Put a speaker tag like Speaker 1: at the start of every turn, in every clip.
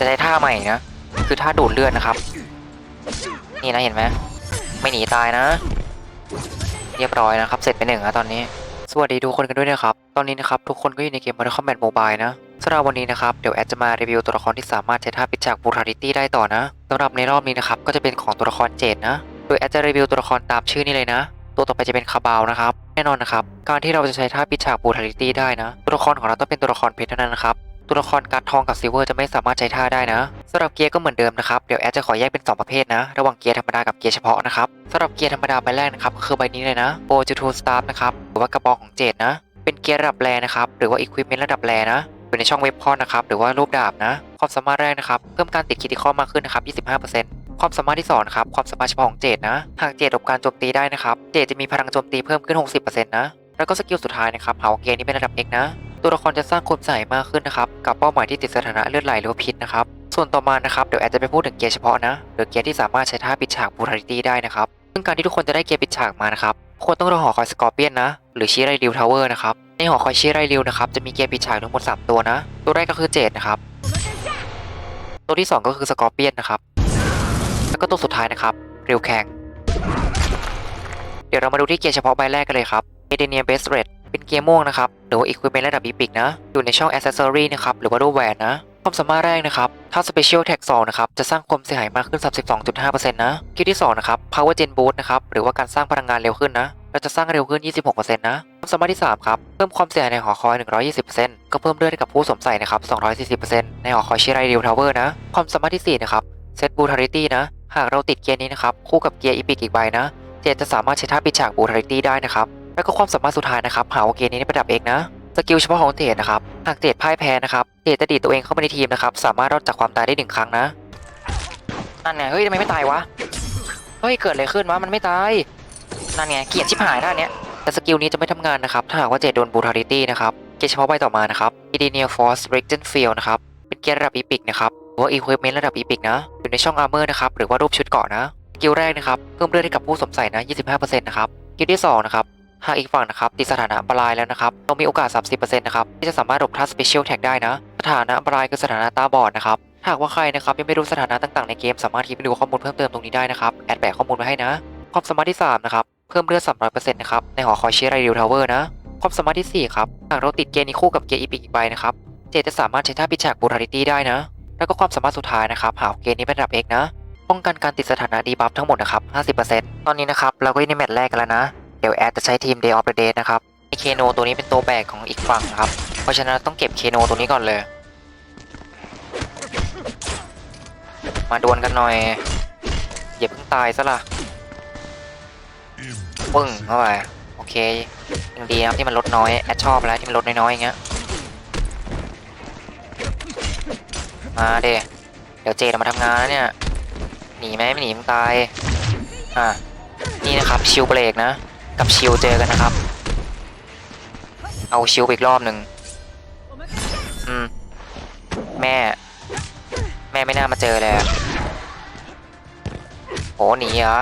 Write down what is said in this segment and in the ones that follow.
Speaker 1: จะได้ท่าใหม่นะ คือท่าดูดเลือดนะครับ นี่นะเห็นไหมไม่หนีตายนะ เรียบร้อยนะครับ เสร็จไปหนึ่งนะตอนนี้ สวัสดีทุกคนกันด้วยนะครับ ตอนนี้นะครับ ทุกคนก็อยู่ในเกม Mortal Kombat Mobile นะสำหรับวันนี้นะครับ เดี๋ยวแอดจะมารีวิวตัวละครที่สามารถใช้ท่าปิดฉาก Brutality ได้ต่อนะสำหรับในรอบนี้นะครับ ก็จะเป็นของตัวละครเจดนะ โดยแอดจะรีวิวตัวละครตามชื่อนี้เลยนะ ตัวต่อไปจะเป็นคาบาวนะครับ แน่นอนนะครับ การที่เราจะใช้ท่าปิดฉาก Brutality ได้นะ ตัวละครของเราต้องเป็นตัวละครเพชรเท่านั้นนะครับ ตัวละครการ์ดทองกับซิลเวอร์จะไม่สามารถใช้ท่าได้นะสำหรับเกียร์ก็เหมือนเดิมนะครับ เดี๋ยวแอดจะขอแยกเป็น 2 ประเภทนะ ระหว่างเกียร์ธรรมดากับเกียร์เฉพาะนะครับสำหรับเกียร์ธรรมดาใบแรกนะครับก็คือใบนี้เลยนะโบจูทูสตาร์นะครับหรือว่ากระบอกของเจดนะ เป็นเกียร์ระดับแรนะครับหรือว่าอุปกรณ์ระดับแรนะอยู่ในช่องเว็บพอนนะครับหรือว่ารูปดาบนะความสามารถแรกนะครับเพิ่มการติดคิติคอมากขึ้นนะครับ25%ความสามารถที่สองนะครับความสามารถเฉพาะของเจดนะ หากเจดหลบการโจมตีได้นะครับ เจดจะมีพลังโจมตีเพิ่มขึ้น 60%นะ แล้วก็สกิลสุดท้ายนะครับเผาเกณฑ์นี้เป็นระดับ X นะ ตัวละครจะสร้างความใสมากขึ้นนะครับ กับเป้าหมายที่ติดสถานะเลือดไหลหรือพิษนะครับ ส่วนต่อมานะครับ เดี๋ยวแอดจะไปพูดถึงเกียร์เฉพาะนะหรือเกียร์ที่สามารถใช้ท่าปิดฉากบูทาริตี้ได้นะครับ ซึ่งการที่ทุกคนจะได้เกียร์ปิดฉากมานะครับควรต้องรอหอคอยสกอร์เปียนนะ หรือชิไรริวทาวเวอร์นะครับ ในหอคอยชิไรริวนะครับ จะมีเกียร์ปิดฉากทั้งหมด 3 ตัวนะ ตัวแรกก็คือเจดนะครับ ตัวที่ 2 ก็คือสกอร์เปียนนะครับ แล้วก็ตัวสุดท้ายนะครับริวแคงเดี๋ยวเรามาดูที่เกียร์เฉพาะใบแรกกันเลยครับเอเดเนียเบสเรด เป็นเกียร์ม่วงนะครับ หรือว่าอีควิปเมนต์ระดับอีพิกนะ อยู่ในช่อง Accessory นะครับ หรือว่ารูปแหวนนะ ความสามารถแรกนะครับ ถ้า Special Tag 2นะครับ จะสร้างความเสียหายมากขึ้น 32.5%นะ คิวที่ 2 นะครับ Power Gen Boost นะครับ หรือว่าการสร้างพลังงานเร็วขึ้นนะ เราจะสร้างเร็วขึ้น 26%นะ ความสามารถที่ 3 ครับ เพิ่มความเสียหายในหอคอย 120%ก็เพิ่มเลือดให้กับผู้สวมใส่นะครับ 240%ในหอคอยชิไรริวทาวเวอร์นะ ความสามารถที่4นะครับ Set Brutality นะ หากเราติดเกียร์นี้นะครับ คู่กับเกียร์อีพิกอีกใบนะ เจจะสามารถใช้ท่าปิดฉาก Brutality ได้นะครับ แล้วก็ความสามารถสุดท้ายนะครับ หาว่าเกียร์นี้ในระดับเอกนะ สกิลเฉพาะของเจดนะครับ หากเจดพ่ายแพ้นะครับเจดจะดีดตัวเองเข้าไปในทีมนะครับ สามารถรอดจากความตายได้หนึ่งครั้งนะนั่นไงเฮ้ยทำไมไม่ตายวะ เฮ้ยเกิดอะไรขึ้นวะมันไม่ตาย นั่นไงเกียดชิบหายด้านเนี้ย แต่สกิลนี้จะไม่ทำงานนะครับ ถ้าหากว่าเจดโดนบูทาริตี้นะครับเกียร์เฉพาะใบต่อมานะครับ e d e n i a Force r e g e n Field นะครับ เป็นเกียร์ระดับอีพิกนะครับหรือว่า Equipment ระดับอีพิกนะ อยู่ในช่อง Armor นะครับ หรือว่ารูปชุดเกาะนะ สกิลแรกนะครับ เพิ่มเลือดให้กับผู้สวมใส่นะ 25%นะครับ สกิลที่สองนะครับ หากอีกฝั่งนะครับติดสถานะอันตรายแล้วนะครับเรามีโอกาส 30%นะครับที่จะสามารถหลบท่า Special Tag ได้นะ สถานะอันตรายคือสถานะตาบอดนะครับหากว่าใครนะครับยังไม่รู้สถานะต่างๆในเกมสามารถที่ไปดูข้อมูลเพิ่มเติมตรงนี้ได้นะครับแอดแบกข้อมูลมาให้นะ ความสามารถที่3นะครับเพิ่มเลือด300%นะครับในหอคอยเชียร์ไรดิวทาวเวอร์นะความสามารถที่4ครับหากเราติดเกียร์นี้คู่กับเกียร์อีพิกอีกใบนะครับเจจะสามารถใช้ท่าปิดฉากบูทาริตี้ได้นะ แล้วก็ความสามารถสุดท้ายนะครับหากเกณฑ์นี้เป็นระดับ X นะป้องกันการติดสถานะดีบัฟทั้งหมดนะครับ 50%ตอนนี้นะครับเราก็อยู่ในแมตช์แรกกันแล้วนะ เดี๋ยวแอดจะใช้ทีม Day of the Dead นะครับไอเคโนตัวนี้เป็นตัวแบกของอีกฝั่งนะครับ เพราะฉะนั้นต้องเก็บเคโนตัวนี้ก่อนเลย มาดวลกันหน่อยอย่าเพิ่งตายซะล่ะปึ้งเข้าไปโอเคยังดีนะครับที่มันลดน้อยแอดชอบแล้วที่มันลดน้อยๆอย่างเงี้ยมาเดเดี๋ยวเจจะมาทำงานแล้วเนี่ยหนีไหมไม่หนีมึงตายอะนี่นะครับชิลเบรกนะ กับชิลเจอกันนะครับ เอาชิลอีกรอบหนึ่งอืม แม่ แม่ไม่น่ามาเจอเลยโหหนีเหรอ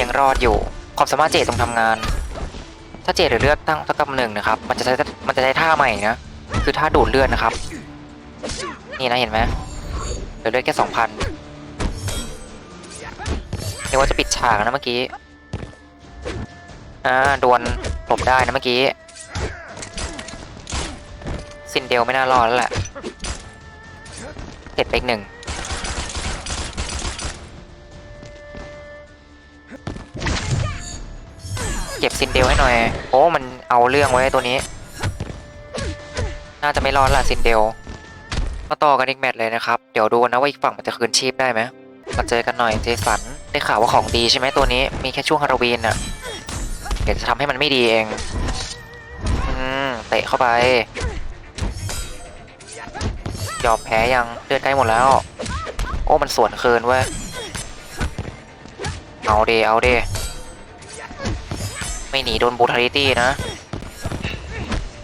Speaker 1: ยังรอดอยู่ ความสามารถเจตต้องทำงาน ถ้าเจตหรือเลือดตั้งตั้งกำหนึ่งนะครับ มันจะใช้มันจะใช้ท่าใหม่นะ คือท่าดูดเลือดนะครับ นี่นะเห็นไหมเหลือเลือดแค่สองพัน เรียกว่าจะปิดฉากนะเมื่อกี้ อ่าดวลหลบได้นะเมื่อกี้ ซินเดลไม่น่ารอดแล้วแหละเสร็จไปอีกหนึ่งเก็บซินเดลให้หน่อย โอ้ มันเอาเรื่องไว้ตัวนี้ น่าจะไม่รอดละซินเดล มาต่อกันอีกแมตช์เลยนะครับ เดี๋ยวดูนะว่าอีกฝั่งมันจะคืนชีพได้ไหมมาเจอกันหน่อยเจสัน ได้ข่าวว่าของดีใช่ไหมตัวนี้ มีแค่ช่วงฮาโลวีนอะเดี๋ยวจะทำให้มันไม่ดีเอง อืม เตะเข้าไป ยอมแพ้ยังเลือดใกล้หมดแล้ว โอ้ มันสวนเคืนเว้ย เอาเดเอาเดไม่หนีโดนบูทาริตี้นะ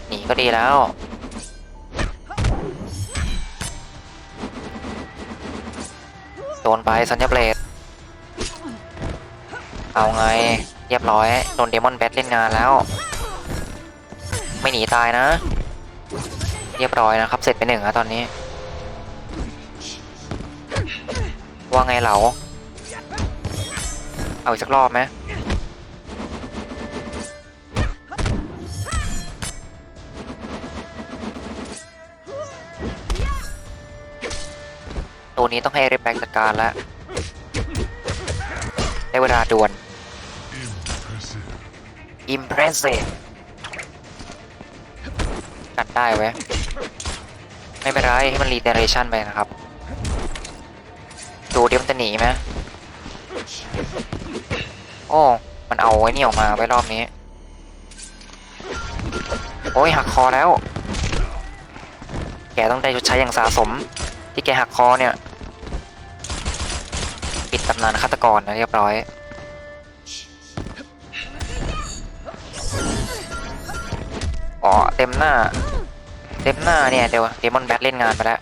Speaker 1: หนีก็ดีแล้วโดนไปซันยาเบลด เอาไง เรียบร้อย โดนเดมอนแบทเล่นงานแล้ว ไม่หนีตายนะ เรียบร้อยนะครับ เสร็จไปหนึ่งแล้วตอนนี้ ว่าไงเหลาเอาอีกสักรอบไหมตัวนี้ต้องให้เรแบกจัดการแล้ว ได้เวลาด่วน impressive กัดได้เว้ยไม่เป็นไร ให้มันรีเ e เรชันไปนะครับ ดูเดี๋ยวมันจะหนีไหมโอ้ มันเอาไว้นี่ออกมาไว้รอบนี้ โอ้ยหักคอแล้ว แกต้องได้ชดใช้อย่างสะสม ที่แกหักคอเนี่ย ปิดตำนานฆาตกรนะเรียบร้อย อ๋อ เต็มหน้า เต็มหน้าเนี่ย เดี๋ยวเดมอนแบทเล่นงานไปแล้ว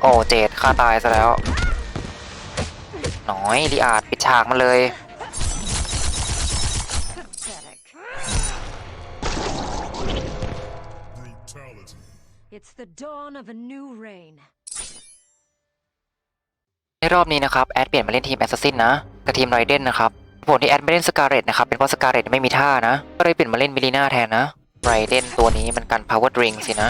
Speaker 1: โอ้เจดฆ่าตายซะแล้ว น้อยลีอาดปิดฉากมาเลย
Speaker 2: It's the dawn of a new reign.
Speaker 1: ในรอบนี้นะครับแอดเปลี่ยนมาเล่นทีมแอสซัสซินนะกับทีมไรเดนนะครับผลที่แอดไม่เล่นสกาเรตนะครับเป็นเพราะสกาเรตไม่มีท่านะ ก็เลยเปลี่ยนมาเล่นมิลิน่าแทนนะไรเดนตัวนี้มันกัน power drink สินะ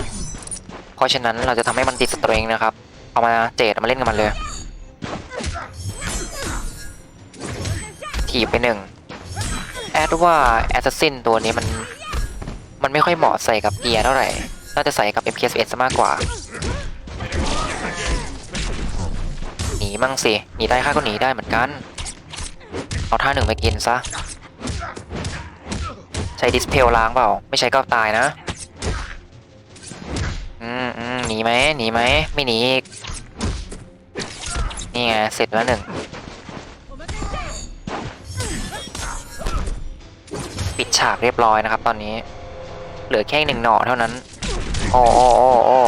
Speaker 1: เพราะฉะนั้นเราจะทำให้มันติดสตริงนะครับ เอามาเจดมาเล่นกับมันเลยถีบไปหนึ่งแอดว่าแอสซัสซินตัวนี้มันมันไม่ค่อยเหมาะใส่กับเกียร์เท่าไหร่น่าจะใส่กับ MKS ซะมากกว่า มั่งสิหนีได้ข้าก็หนีได้เหมือนกัน เอาท่าหนึ่งไปกินซะ ใช้ดิสเพลล้างเปล่า ไม่ใช้ก็ตายนะ อืมอืมหนีไหมหนีไหมไม่หนีอีก นี่ไง เสร็จแล้วหนึ่ง ปิดฉากเรียบร้อยนะครับตอนนี้ เหลือแค่หนึ่งหน่อเท่านั้น โอ้โอ้โอ้โอ้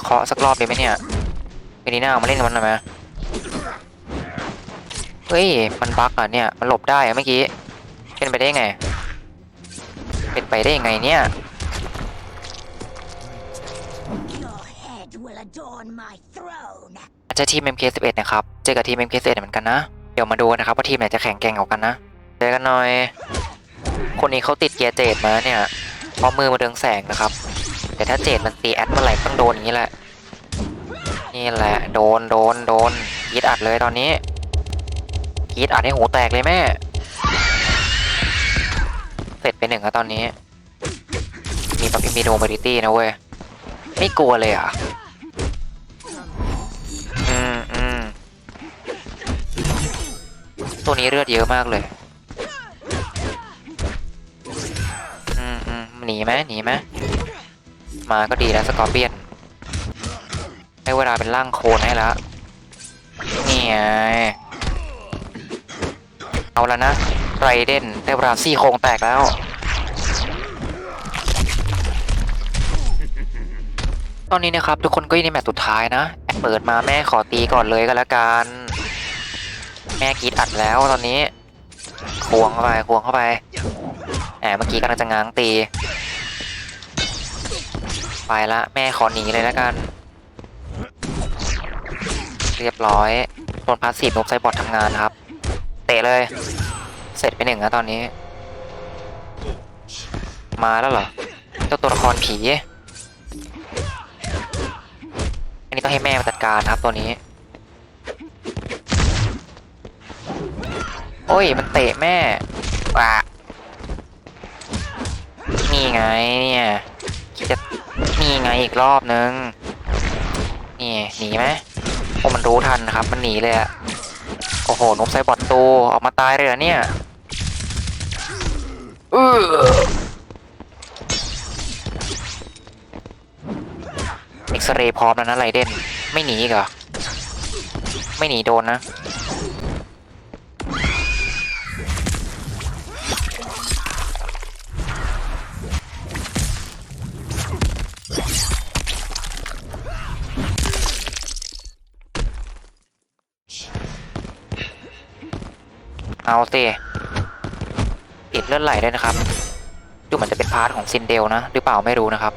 Speaker 1: เคาะสักรอบดีไหมเนี่ย เมนีน่ามาเล่นกับมันหน่อยไหมเฮ้ย มันบั๊กอะเนี่ย มันหลบได้อะเมื่อกี้ เป็นไปได้ไง เป็นไปได้ยังไงเนี่ย อาจจะทีม MK11 นะครับ เจอกับทีม MK11 เหมือนกันนะ เดี๋ยวมาดูนะครับว่าทีมไหนจะแข่งแกร่งกว่ากันนะเจอกันหน่อย คนนี้เขาติดเกียร์เจดมาเนี่ย เพราะมือมาเรืองแสงนะครับ แต่ถ้าเจดมันตีแอดเมื่อไหร่ต้องโดนอย่างนี้แหละ นี่แหละโดนโดนโดนกีดอัดเลยตอนนี้กีดอัดให้หูแตกเลยแม่ เสร็จไปหนึ่งแล้วตอนนี้ มีปับมีโนบริตี้นะเว้ย ไม่กลัวเลยอะอืมอืมตัวนี้เลือดเยอะมากเลยอืมอืมหนีไหมหนีไหมมาก็ดีแล้วสกอร์เปียน ได้เวลาเป็นร่างโคนให้แล้วนี่ไงเอาแล้วนะไรเดนได้เวลาซี่โครงแตกแล้วตอนนี้นะครับทุกคนก็อยู่ในแมตช์สุดท้ายนะ เปิดมาแม่ขอตีก่อนเลยก็แล้วกัน แม่กีดอัดแล้วตอนนี้ควงเข้าไปควงเข้าไปแหมเมื่อกี้กำลังจะง้างตี ไปละแม่ขอหนีเลยแล้วกัน เรียบร้อยโดนพาสซีฟนกไซบอร์ดทำงานครับ เตะเลย เสร็จไปหนึ่งแล้วตอนนี้ มาแล้วเหรอเจ้าตัวละครผี อันนี้ต้องให้แม่มาจัดการครับตัวนี้ โอ้ย มันเตะแม่ว่ะนี่ไงเนี่ยคิดจะนี่ไงอีกรอบนึง นี่หนีไหม มันรู้ทันนะครับ มันหนีเลยอะโอ้โหนมไซบอดตูออกมาตายเลยเหรอเนี่ยเออเอ็กซเรย์พร้อมแล้วนะไรเด่นไม่หนีอีกเหรอไม่หนีโดนนะ เอาสิติดเลือดไหลด้วยนะครับดูเหมือนจะเป็นพาร์ทของซินเดลนะ หรือเปล่าไม่รู้นะครับ